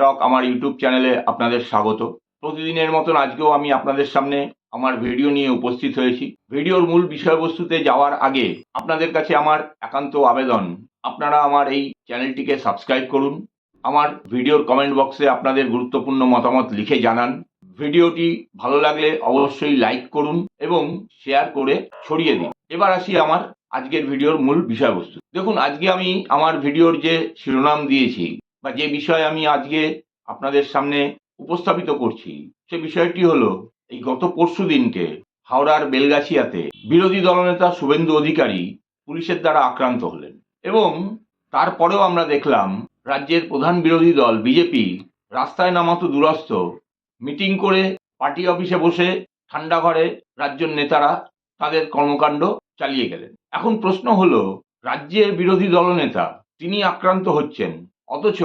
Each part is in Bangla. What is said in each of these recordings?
টক আমার ইউটিউব চ্যানেলে আপনাদের স্বাগত। প্রতিদিনের মতন আজকেও আমি আপনাদের সামনে আমার ভিডিও নিয়ে উপস্থিত হয়েছি। ভিডিওর মূল বিষয়বস্তুতে যাওয়ার আগে আপনাদের কাছে আমার একান্ত আবেদন। আপনারা আমার এই চ্যানেলটিকে সাবস্ক্রাইব করুন। আমার ভিডিওর কমেন্ট বক্সে আপনাদের গুরুত্বপূর্ণ মতামত লিখে জানান। ভিডিওটি ভালো লাগলে অবশ্যই লাইক করুন এবং শেয়ার করে ছড়িয়ে দিন। এবার আসি আমার আজকের ভিডিওর মূল বিষয়বস্তু। দেখুন, আজকে আমি আমার ভিডিওর যে শিরোনাম দিয়েছি বা যে বিষয় আমি আজকে আপনাদের সামনে উপস্থাপিত করছি, সে বিষয়টি হলো এই গত পরশু দিনকে হাওড়ার বেলগাছিয়াতে বিরোধী দলনেতা শুভেন্দু অধিকারী পুলিশের দ্বারা আক্রান্ত হলেন এবং তারপরেও আমরা দেখলাম রাজ্যের প্রধান বিরোধী দল বিজেপি রাস্তায় নামাতো দুরস্ত, মিটিং করে পার্টি অফিসে বসে ঠান্ডা ঘরে রাজ্যের নেতারা তাদের কর্মকাণ্ড চালিয়ে গেলেন। এখন প্রশ্ন হলো, রাজ্যের বিরোধী দলনেতা তিনি আক্রান্ত হচ্ছেন অথচ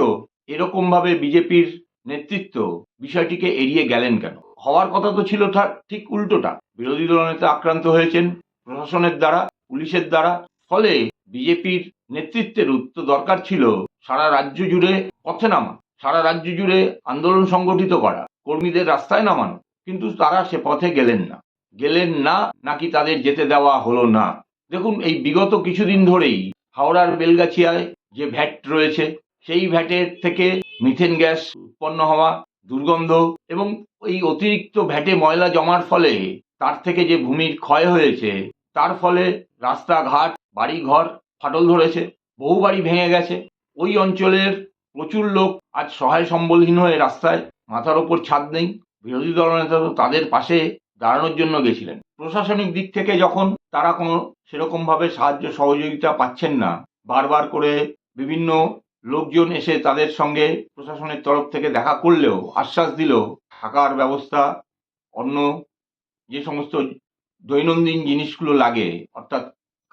এরকম ভাবে বিজেপির নেতৃত্ব বিষয়টিকে এড়িয়ে গেলেন কেন? হওয়ার কথা তো ছিল ঠিক উল্টোটা। বিরোধী দলনেতা আক্রান্ত হয়েছেন প্রশাসনের দ্বারা, পুলিশের দ্বারা। ফলে বিজেপির নেতৃত্বের উত্তর দরকার ছিল সারা রাজ্য জুড়ে পথে নামা সারা রাজ্য জুড়ে আন্দোলন সংগঠিত করা, কর্মীদের রাস্তায় নামানো। কিন্তু তারা সে পথে গেলেন না। গেলেন না, নাকি তাদের যেতে দেওয়া হলো না? দেখুন, এই বিগত কিছুদিন ধরেই হাওড়ার বেলগাছিয়ায় যে ভ্যাট রয়েছে সেই ভ্যাটের থেকে মিথেন গ্যাস উৎপন্ন হওয়া দুর্গন্ধ এবং এই অতিরিক্ত ভ্যাটে ময়লা জমার ফলে তার থেকে যে ভূমির ক্ষয় হয়েছে, তার ফলে রাস্তাঘাট, বাড়িঘর ফাটল ধরেছে, বহু বাড়ি ভেঙে গেছে। ওই অঞ্চলের প্রচুর লোক আজ সহায় সম্বলহীন হয়ে রাস্তায় মাথার ওপর ছাদ নেই। বিরোধী দলনেতা তো তাদের পাশে দাঁড়ানোর জন্য গেছিলেন। প্রশাসনিক দিক থেকে যখন তারা কোনো সেরকমভাবে সাহায্য সহযোগিতা পাচ্ছেন না, বারবার করে বিভিন্ন লোকজন এসে তাদের সঙ্গে প্রশাসনের তরফ থেকে দেখা করলেও, আশ্বাস দিল থাকার ব্যবস্থা, অন্য যে সমস্ত দৈনন্দিন জিনিসগুলো লাগে, অর্থাৎ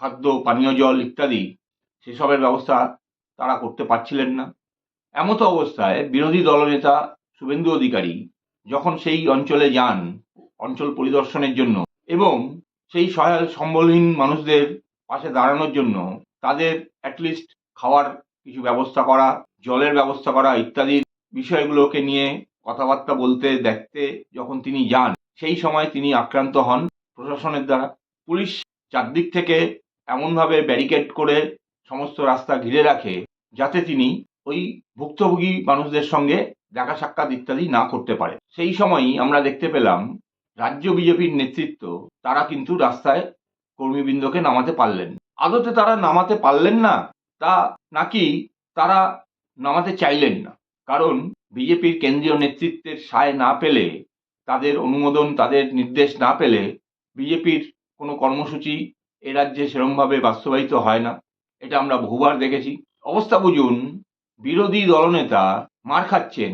খাদ্য, পানীয় জল ইত্যাদি, সেসবের ব্যবস্থা তারা করতে পারছিলেন না। এমতো অবস্থায় বিরোধী দলনেতা শুভেন্দু অধিকারী যখন সেই অঞ্চলে যান, অঞ্চল পরিদর্শনের জন্য, এবং সেই সহায় সম্বলহীন মানুষদের পাশে দাঁড়ানোর জন্য তাদের অ্যাটলিস্ট খাওয়ার কিছু ব্যবস্থা করা, জলের ব্যবস্থা করা ইত্যাদি বিষয়গুলোকে নিয়ে কথাবার্তা বলতে, দেখতে যখন তিনি যান, সেই সময় তিনি আক্রান্ত হন প্রশাসনের দ্বারা। পুলিশ চারদিক থেকে এমনভাবে ব্যারিকেড করে সমস্ত রাস্তা ঘিরে রাখে যাতে তিনি ওই ভুক্তভোগী মানুষদের সঙ্গে দেখা সাক্ষাৎ ইত্যাদি না করতে পারে। সেই সময়ই আমরা দেখতে পেলাম, রাজ্য বিজেপির নেতৃত্ব তারা কিন্তু রাস্তায় কর্মীবৃন্দকে নামাতে পারলেন। আদতে তারা নামাতে পারলেন না তা নাকি তারা নামাতে চাইলেন না। কারণ বিজেপির কেন্দ্রীয় নেতৃত্বের সায় না পেলে, তাদের অনুমোদন, তাদের নির্দেশ না পেলে বিজেপির কোনো কর্মসূচি এ রাজ্যে সেরমভাবে বাস্তবায়িত হয় না। এটা আমরা বহুবার দেখেছি। অবস্থা বুঝুন, বিরোধী দলনেতা মার খাচ্ছেন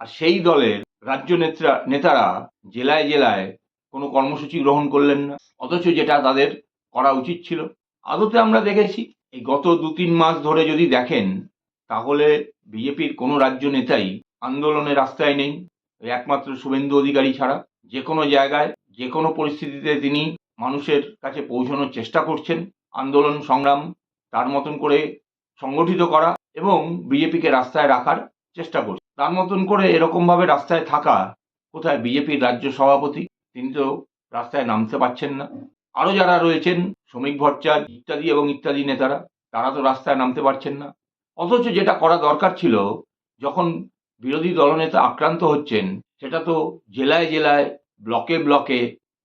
আর সেই দলের রাজ্য নেতা নেতারা জেলায় জেলায় কোনো কর্মসূচি গ্রহণ করলেন না। অথচ যেটা তাদের করা উচিত ছিল। আদতে আমরা দেখেছি এই গত দু তিন মাস ধরে যদি দেখেন, তাহলে বিজেপির কোনো রাজ্য নেতাই আন্দোলনের রাস্তায় নেই। একমাত্র শুভেন্দু অধিকারী ছাড়া যে কোনো জায়গায়, যে কোনো পরিস্থিতিতে তিনি মানুষের কাছে পৌঁছানোর চেষ্টা করছেন। আন্দোলন সংগ্রাম তার মতন করে সংগঠিত করা এবং বিজেপিকে রাস্তায় রাখার চেষ্টা করছে। তার মতন করে এরকমভাবে রাস্তায় থাকা কোথায় বিজেপির রাজ্য সভাপতি? তিনি তো রাস্তায় নামতে পারছেন না। আরও যারা রয়েছেন, শ্রমিক ভট্টাচার্য ইত্যাদি এবং ইত্যাদি নেতারা, তারা তো রাস্তায় নামতে পারছেন না। অথচ যেটা করা দরকার ছিল, যখন বিরোধী দলনেতা আক্রান্ত হচ্ছেন, সেটা তো জেলায় জেলায়, ব্লকে ব্লকে,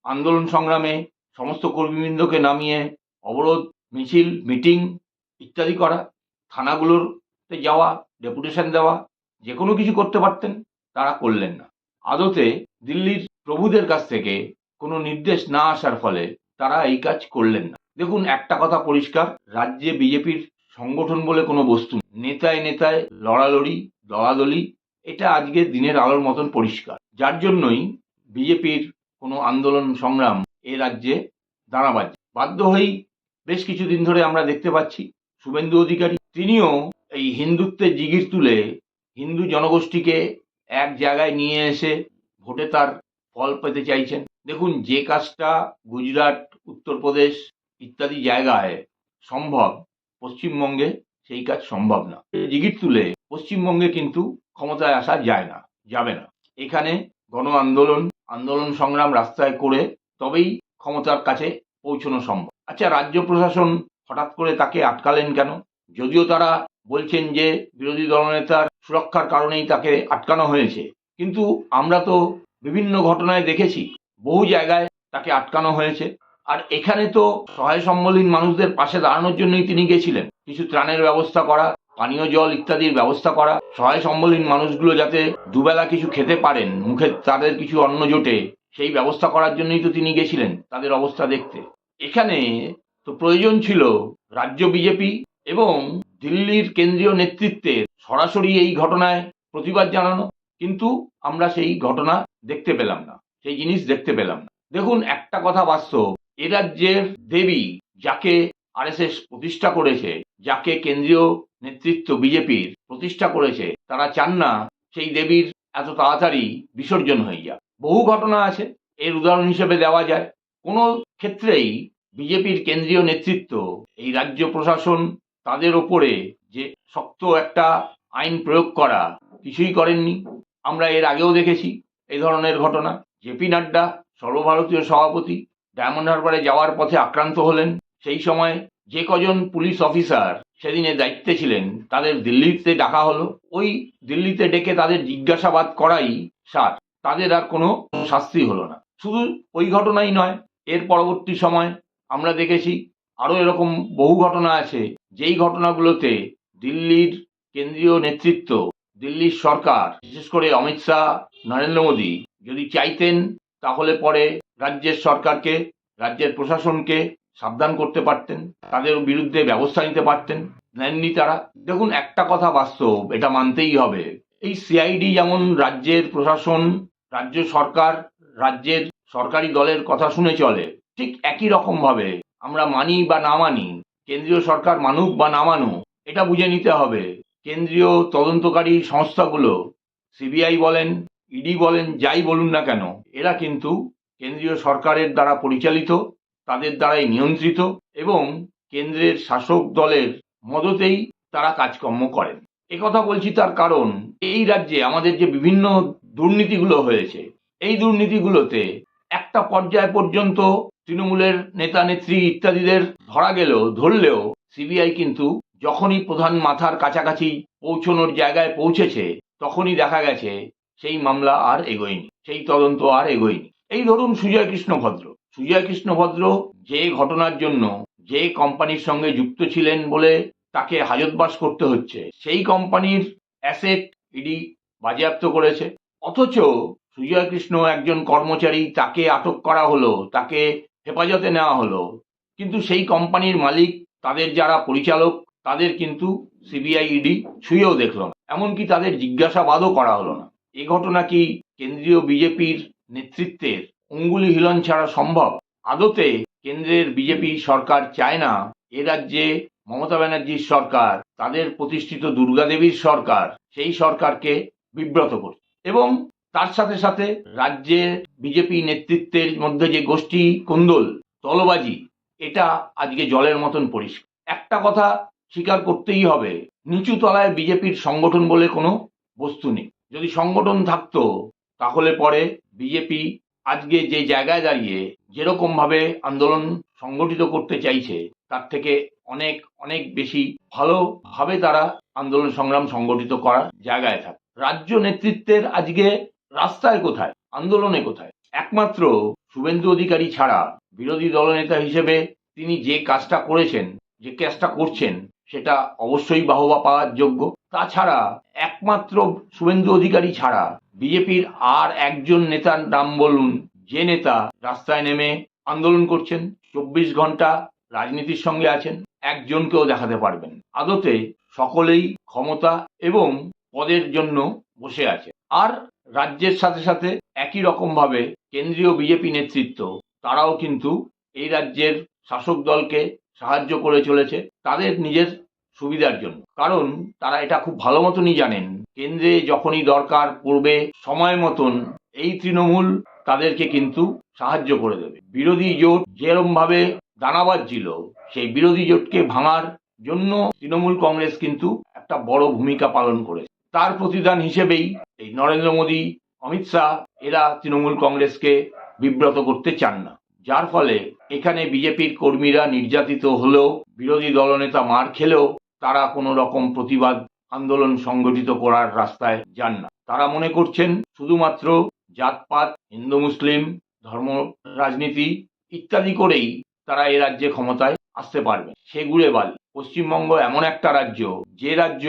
আন্দোলন সংগ্রামে সমস্ত কর্মীবৃন্দকে নামিয়ে অবরোধ, মিছিল, মিটিং ইত্যাদি করা, থানাগুলোতে যাওয়া, ডেপুটেশন দেওয়া যে কোনো কিছু করতে পারতেন, তারা করলেন না। আদতে দিল্লির প্রভুদের কাছ থেকে কোনো নির্দেশ না আসার ফলে তারা এই কাজ করলেন না। দেখুন, একটা কথা পরিষ্কার, রাজ্যে বিজেপির সংগঠন বলে কোনো বস্তু। নেতায় নেতায় লড়ালড়ি, দলাদলি, এটা আজকে দিনের আলোর মতন পরিষ্কার। যার জন্যই বিজেপির কোনো আন্দোলন সংগ্রাম এ রাজ্যে দাঁড়াবাজ বাধ্য হয়েই বেশ কিছুদিন ধরে আমরা দেখতে পাচ্ছি শুভেন্দু অধিকারী, তিনিও এই হিন্দুত্বের জিগির তুলে হিন্দু জনগোষ্ঠীকে এক জায়গায় নিয়ে এসে ভোটে তার ফল পেতে চাইছেন। দেখুন, যে কাজটা গুজরাট উত্তরপ্রদেশ ইত্যাদি জায়গায় সম্ভব, পশ্চিমবঙ্গে সেই কাজ সম্ভব না। জিগির তুলে পশ্চিমবঙ্গে কিন্তু ক্ষমতায় আসা যায় না, যাবে না। এখানে গণ আন্দোলন আন্দোলন সংগ্রাম রাস্তায় করে তবেই ক্ষমতার কাছে পৌঁছানো সম্ভব। আচ্ছা রাজ্য প্রশাসন হঠাৎ করে তাকে আটকালেন কেন? যদিও তারা বলছেন যে বিরোধী দলনেতার সুরক্ষার কারণেই তাকে আটকানো হয়েছে, কিন্তু আমরা তো বিভিন্ন ঘটনায় দেখেছি, বহু জায়গায় তাকে আটকানো হয়েছে। আর এখানে তো সহায় সম্বলহীন মানুষদের পাশে দাঁড়ানোর জন্যই তিনি গেছিলেন। কিছু ত্রাণের ব্যবস্থা করা, পানীয় জল ইত্যাদির ব্যবস্থা করা, সহায় সম্বলহীন মানুষগুলো যাতে দুবেলা কিছু খেতে পারেন, মুখে তাদের কিছু অন্ন জোটে, সেই ব্যবস্থা করার জন্যই তো তিনি গেছিলেন তাদের অবস্থা দেখতে। এখানে তো প্রয়োজন ছিল রাজ্য বিজেপি এবং দিল্লির কেন্দ্রীয় নেতৃত্বের সরাসরি এই ঘটনায় প্রতিবাদ জানানো, কিন্তু আমরা সেই ঘটনা দেখতে পেলাম না, সেই জিনিস দেখতে পেলাম না। দেখুন, একটা কথা বাস্তব। এ রাজ্যের দেবী যাকে আরএসএস প্রতিষ্ঠা করেছে, যাকে কেন্দ্রীয় নেতৃত্ব বিজেপির প্রতিষ্ঠা করেছে, তারা চান না সেই দেবীর এত তাড়াতাড়ি বিসর্জন হয়ে যাক। বহু ঘটনা আছে, এর উদাহরণ হিসেবে দেওয়া যায়। কোনো ক্ষেত্রেই বিজেপির কেন্দ্রীয় নেতৃত্ব, এই রাজ্য প্রশাসন তাদের ওপরে যে শক্ত একটা আইন প্রয়োগ করা কিছুই করেননি। আমরা এর আগেও দেখেছি এই ধরনের ঘটনা। জেপি নাড্ডা, সর্বভারতীয় সভাপতি ডায়মন্ড হারবারে যাওয়ার পথে আক্রান্ত হলেন। সেই সময় যে কজন পুলিশ অফিসার সেদিনে দায়িত্বে ছিলেন, তাদের দিল্লিতে ডাকা হলো। ওই দিল্লিতে ডেকে তাদের জিজ্ঞাসাবাদ করাই সার। তাদের আর কোনো শাস্তি হলো না। শুধু ওই ঘটনাই নয়, এর পরবর্তী সময় আমরা দেখেছি আরও এরকম বহু ঘটনা আছে। যেই ঘটনাগুলোতে দিল্লির কেন্দ্রীয় নেতৃত্ব, দিল্লির সরকার, বিশেষ করে অমিত শাহ, নরেন্দ্র মোদী যদি চাইতেন তাহলে পরে রাজ্যের সরকারকে, রাজ্যের প্রশাসনকে সাবধান করতে পারতেন, তাদের বিরুদ্ধে ব্যবস্থা নিতে পারতেন, নেননি তারা। দেখুন, একটা কথা বাস্তব, এটা মানতেই হবে। এই সিআইডি যেমন রাজ্যের প্রশাসন, রাজ্য সরকার, রাজ্যের সরকারি দলের কথা শুনে চলে, ঠিক একই রকম ভাবে আমরা মানি বা না মানি, কেন্দ্রীয় সরকার মানুক বা না মানুক, এটা বুঝে নিতে হবে। কেন্দ্রীয় তদন্তকারী সংস্থাগুলো সিবিআই বলেন ইডি বলেন, যাই বলুন না কেন, এরা কিন্তু কেন্দ্রীয় সরকারের দ্বারা পরিচালিত, তাদের দ্বারাই নিয়ন্ত্রিত এবং কেন্দ্রের শাসক দলের মদতেই তারা কাজকর্ম করেন। কথা বলছি তার কারণ, এই রাজ্যে আমাদের যে বিভিন্ন দুর্নীতিগুলো হয়েছে, এই দুর্নীতিগুলোতে একটা পর্যায় পর্যন্ত তৃণমূলের নেতা, নেত্রী ইত্যাদিদের ধরা গেলেও, ধরলেও সিবিআই কিন্তু যখনই প্রধান মাথার কাছাকাছি পৌঁছনোর জায়গায় পৌঁছেছে, তখনই দেখা গেছে সেই মামলা আর এগোয়নি, সেই তদন্ত আর এগোয়নি। এই ধরুন সুজয় কৃষ্ণ ভদ্র। সুজয় কৃষ্ণ ভদ্র যে ঘটনার জন্য যে কোম্পানির সঙ্গে যুক্ত ছিলেন বলে তাকে হাজতবাস করতে হচ্ছে, সেই কোম্পানির অ্যাসেট ইডি বাজেয়াপ্ত করেছে। অথচ সুজয় কৃষ্ণ একজন কর্মচারী, তাকে আটক করা হলো, তাকে হেফাজতে নেওয়া হলো। কিন্তু সেই কোম্পানির মালিক, তাদের যারা পরিচালক, তাদের কিন্তু সিবিআই ইডি ছুঁয়েও দেখল না। এমনকি তাদের জিজ্ঞাসাবাদও করা হলো না। এ ঘটনা কি কেন্দ্রীয় বিজেপির নেতৃত্বের অঙ্গুলি হিলন ছাড়া সম্ভব। আদতে কেন্দ্রের বিজেপি সরকার চায় না, এ রাজ্যে মমতা ব্যানার্জির সরকার, তাদের প্রতিষ্ঠিত দুর্গাদেবীর সরকার, সেই সরকারকে বিব্রত করছে। এবং তার সাথে সাথে রাজ্যের বিজেপি নেতৃত্বের মধ্যে যে গোষ্ঠী কুন্দল, তলবাজি, এটা আজকে জলের মতন পরিষ্কার। একটা কথা স্বীকার করতেই হবে, নিচু তলায় বিজেপির সংগঠন বলে কোনো বস্তু নেই। যদি সংগঠন থাকতো, তাহলে পরে বিজেপি আজকে যে জায়গায় দাঁড়িয়ে যেরকম ভাবে আন্দোলন সংগঠিত করতে চাইছে, তার থেকে অনেক অনেক বেশি ভালোভাবে তারা আন্দোলন সংগ্রাম সংগঠিত করার জায়গায় থাকে। রাজ্য নেতৃত্বের আজকে রাস্তায় কোথায়? আন্দোলনে কোথায়? একমাত্র শুভেন্দু অধিকারী ছাড়া বিরোধী দলনেতা হিসেবে তিনি যে কাজটা করেছেন, যে কাজটা করছেন, সেটা অবশ্যই বাহবা পাওয়ার যোগ্য। তাছাড়া একমাত্র শুভেন্দু অধিকারী ছাড়া বিজেপির আর একজন নেতার নাম বলুন। যে নেতা রাস্তায় নেমে আন্দোলন করছেন, চব্বিশ ঘণ্টা রাজনীতির সঙ্গে আছেন, একজনকেও দেখাতে পারবেন। আদতে সকলেই ক্ষমতা এবং পদের জন্য বসে আছে। আর রাজ্যের সাথে সাথে একই রকম ভাবে কেন্দ্রীয় বিজেপি নেতৃত্ব, তারাও কিন্তু এই রাজ্যের শাসক দলকে সাহায্য করে চলেছে, তাদের নিজের সুবিধার জন্য। কারণ তারা এটা খুব ভালো মতনই জানেন কেন্দ্রে যখনই দরকার পড়বে সময় মতন এই তৃণমূল তাদেরকে কিন্তু সাহায্য করে দেবে। বিরোধী জোট যেরম ভাবে দানা বাজছিল সেই বিরোধী জোটকে ভাঙার জন্য তৃণমূল কংগ্রেস কিন্তু একটা একটা বড় ভূমিকা পালন করেছে। তার প্রতিদান হিসেবেই এই নরেন্দ্র মোদী, অমিত শাহ এরা তৃণমূল কংগ্রেসকে বিব্রত করতে চান না। যার ফলে এখানে বিজেপির কর্মীরা নির্যাতিত হলেও, বিরোধী দলনেতা মার খেলেও তারা কোনো রকম প্রতিবাদ আন্দোলন সংগঠিত করার রাস্তায় যান না। তারা মনে করছেন শুধুমাত্র জাতপাত, হিন্দু, মুসলিম, ধর্ম, রাজনীতি ইত্যাদি করেই তারা এ রাজ্যে ক্ষমতায় আসতে পারবে। সে ঘুরে বাল। পশ্চিমবঙ্গ এমন একটা রাজ্য, যে রাজ্য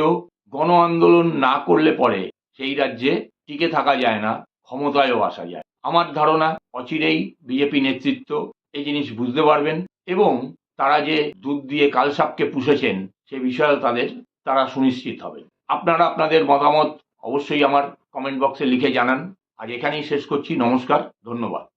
গণ আন্দোলন না করলে পরে সেই রাজ্যে টিকে থাকা যায় না, ক্ষমতায়ও আসা যায়। আমার ধারণা, অচিরেই বিজেপি নেতৃত্ব এই জিনিস বুঝতে পারবেন এবং তারা যে দুধ দিয়ে কালসাপকে পুষেছেন, সে বিষয়েও তাদের তারা সুনিশ্চিত হবে আপনারা আপনাদের মতামত অবশ্যই আমার কমেন্ট বক্সে লিখে জানান। আজ এখানেই শেষ করছি। নমস্কার, ধন্যবাদ।